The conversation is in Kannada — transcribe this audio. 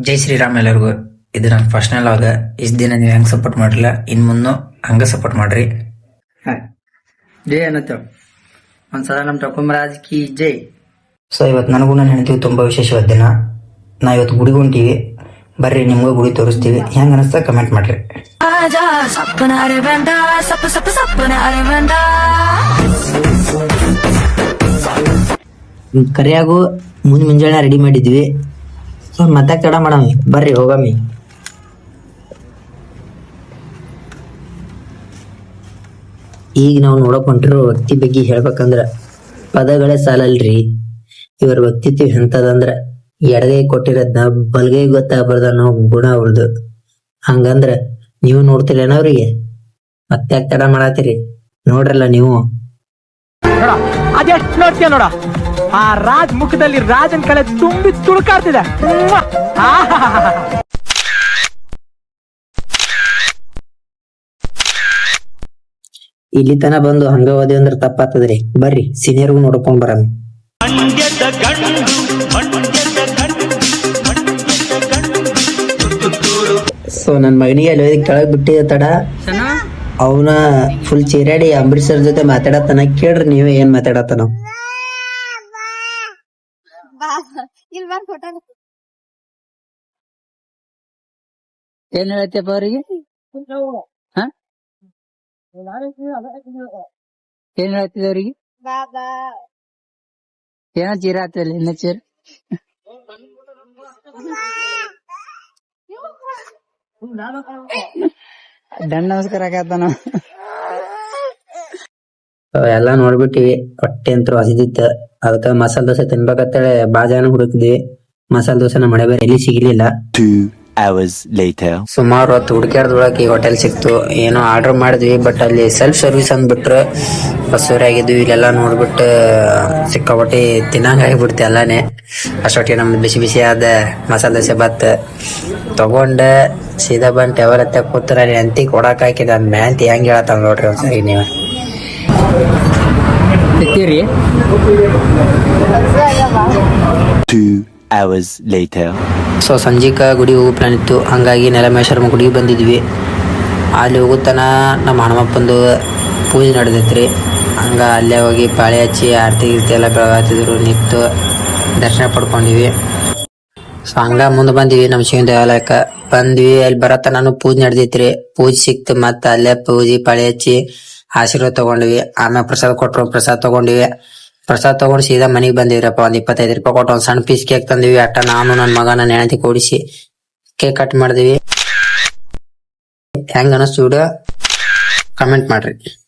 ಜೈ ಶ್ರೀರಾಮ್ ಎಲ್ಲರಿಗೂ. ಇದು ನನ್ನ ಪರ್ಸನಲ್ ಆಗ. ಇಷ್ಟ ದಿನ ನೀವು ಹೆಂಗ್ ಸಪೋರ್ಟ್ ಮಾಡಿಲ್ಲ ಇನ್ ಮುಂದೆ ಹಂಗ ಸಪೋರ್ಟ್ ಮಾಡ್ರಿ. ಜೈ ಅನ್ನತ್ತೆ ಒಂದ್ಸಲ ನಮ್ ಟೊಕೊಂಬರಾಜ್ ಕಿ ಜೈ. ಸೊ ಇವತ್ತು ನನಗೂ ನನ್ನ ಹೇಳ್ತೀವಿ ತುಂಬಾ ವಿಶೇಷವಾದ ದಿನ. ನಾ ಇವತ್ತು ಗುಡಿಗೆ ಹೊಂಟೀವಿ. ಬರ್ರಿ ನಿಮ್ಗೂ ಗುಡಿ ತೋರಿಸ್ತೀವಿ. ಹೆಂಗ್ ಅನಿಸ್ತಾ ಕಮೆಂಟ್ ಮಾಡ್ರಿ. ಕರಿಯಾಗು ಮುಂದ್ ಮುಂಜಾನೆ ರೆಡಿ ಮಾಡಿದ್ವಿ. ಮತ್ತೆ ತಡ ಮಾಡಮ್ಮಿ ಬರ್ರಿ, ಹೋಗಮ್ಮಿ. ಈಗ ನಾವು ನೋಡಕ್ ಹೊಂಟಿರೋ ವ್ಯಕ್ತಿ ಬಗ್ಗೆ ಹೇಳ್ಬೇಕಂದ್ರ ಪದಗಳೇ ಸಾಲಲ್ರಿ. ಇವ್ರ ವ್ಯಕ್ತಿತ್ವ ಎಂತದಂದ್ರ ಎಡಗೈ ಕೊಟ್ಟಿರೋದ್ನ ಬಲಗೈ ಗೊತ್ತಾಗ್ಬಾರ್ದು ಅನ್ನೋ ಗುಣ ಅವ್ರದ್ದು ಹಂಗಂದ್ರ ನೀವು ನೋಡ್ತಿರೇನ ಅವ್ರಿಗೆ? ಮತ್ತೆ ತಡ ಮಾಡತ್ತೀರಿ. ನೋಡ್ರಲ್ಲ ನೀವು. ನೋಡ? ಆ ರಾಜ್ ಮುಖದಲ್ಲಿ ರಾಜನ್ ಕಳೆ ತುಂಬಿ ತುಳುಕಾಡ್ತಿದೆ. ಇಲ್ಲಿ ತನ ಬಂದು ಹಂಗ ಹೋದೆ ಅಂದ್ರೆ ತಪ್ಪಾತದ್ರಿ ಬರ್ರಿ ಸೀನಿಯರ್ಗೂ ನೋಡ್ಕೊಂಡ್ ಬರಮ್. ಸೊ ನನ್ ಮಗನಿಗೆ ಅಲ್ಲಿ ಹೋಗಿ ಕೆಳಗ್ ಬಿಟ್ಟಿದ ತಡ ಅವನ ಫುಲ್ ಚೀರಾಡಿ ಅಂಬರೀಶ್ ಸರ್ ಜೊತೆ ಮಾತಾಡತ್ತನ. ಕೇಳ್ರಿ ನೀವೇ ಏನ್ ಮಾತಾಡತ್ತಾನ ಇಲ್ಲಿ ಬಂದ್ ಫೋಟೋ ಏನ್ ಹೇಳತ್ತಪ್ಪ ಅವ್ರಿಗೆ? ಏನ್ ಹೇಳ್ತಿದ್ದೆ ಅವ್ರಿಗೆ? ಬಾಬಾ ಏನೋ ಚೀರ ಆಗ್ತದಲ್ಲ ಇನ್ನ ಚೀರ? ದಂಡ ನಮಸ್ಕಾರ ಆಗತ್ತ So, ಎಲ್ಲಾ ನೋಡ್ಬಿಟ್ಟಿವಿ. ಹೊಟ್ಟೆ ಅಂತೂ ಹಸಿದಿತ್ತ. ಅದಕ್ಕ ಮಸಾಲ ದೋಸೆ ತಿನ್ಬೇಕಂತೇಳಿ ಬಾಜಾನ ಹುಡುಕಿದ್ವಿ. ಮಸಾಲ ದೋಸೆ ನಮ್ಮ ಮಳೆ ಬೇರೆ ಎಲ್ಲಿ ಸಿಗಲಿಲ್ಲ. ಸುಮಾರು ಹೊತ್ತು ಹುಡುಕ್ಯಾಡ್ದೊಳಗೆ ಈ ಹೋಟೆಲ್ ಸಿಕ್ತು. ಏನೋ ಆರ್ಡರ್ ಮಾಡಿದ್ವಿ ಬಟ್ ಅಲ್ಲಿ ಸೆಲ್ಫ್ ಸರ್ವಿಸ್ ಅಂದ್ಬಿಟ್ರು. ಬಸ್ಸೂರಿ ಆಗಿದ್ವಿ ಇಲ್ಲೆಲ್ಲ ನೋಡ್ಬಿಟ್ಟು ಸಿಕ್ಕಾಪಟ್ಟಿ ತಿನ್ನಂಗ ಆಗಿಬಿಡ್ತು ಎಲ್ಲಾನೇ. ಅಷ್ಟೊಟ್ಟಿಗೆ ನಮ್ದು ಬಿಸಿ ಬಿಸಿ ಆದ ಮಸಾಲೆ ದೋಸೆ ಬತ್. ತಗೊಂಡ ಸೀದಾ ಬಂದ್ ಟವರ್ ಹತ್ತ ಕೂತ್ರ ಅಲ್ಲಿ ಅಂತಿ ಕೊಡಕ್ ಹಾಕಿದ. ಮ್ಯಾಂತಿ ಹೆಂಗ್ ಹೇಳತ್ತ ನೋಡ್ರಿ ಒಂದ್ಸರಿ ನೀವು Two hours later. ಸೊ ಸಂಜೀಕ ಗುಡಿ ಹೋಗೋ ಪ್ಲಾನ್ ಇತ್ತು. ಹಂಗಾಗಿ ನೆಲಮೇಶ್ವರಮ್ಮ ಗುಡಿಗೆ ಬಂದಿದ್ವಿ. ಅಲ್ಲಿ ಹೋಗುತ್ತಾನ ನಮ್ಮ ಹನುಮಪ್ಪಂದು ಪೂಜೆ ನಡೆದೈತ್ರಿ. ಹಂಗ ಅಲ್ಲೇ ಹೋಗಿ ಪಾಳೆ ಹಚ್ಚಿ ಆರತಿ ಗೀರ್ತಿ ಎಲ್ಲ ಬೆಳಗಾತಿದ್ರು ನಿಂತು ದರ್ಶನ ಪಡ್ಕೊಂಡಿವಿ. ಸೊ ಹಂಗ ಮುಂದೆ ಬಂದಿವಿ ನಮ್ಮ ಶಿವನ ದೇವಾಲಯಕ್ಕ. ಬಂದ್ವಿ ಅಲ್ಲಿ ಬರತ್ತ ನಾನು ಪೂಜೆ ನಡೆದೈತ್ರಿ. ಪೂಜೆ ಸಿಕ್ತು ಮತ್ತ ಅಲ್ಲೇ ಪೂಜೆ ಪಾಳೆ ಹಚ್ಚಿ ಆಶೀರ್ವಾದ ತಗೊಂಡಿವಿ. ಆಮೇಲೆ ಪ್ರಸಾದ ಕೊಟ್ರು, ಪ್ರಸಾದ ತಗೊಂಡಿವಿ. ಪ್ರಸಾದ ತಗೊಂಡು ಸೀದಾ ಮನೆಗೆ ಬಂದಿವ್ರಪ್ಪ. ಒಂದ್ ಇಪ್ಪತ್ತೈದು ರೂಪಾಯಿ ಕೊಟ್ಟು ಒಂದ್ ಸಣ್ಣ ಪೀಸ್ ಕೇಕ್ ತಂದಿವಿ. ಅಟ್ಟ ನಾನು ನನ್ನ ಮಗ ನನ್ನ ಕೂಡಿಸಿ ಕೇಕ್ ಕಟ್ ಮಾಡಿದ್ವಿ. ಹೆಂಗ ಅನಸ್ತು ವಿಡಿಯೋ ಕಮೆಂಟ್ ಮಾಡ್ರಿ.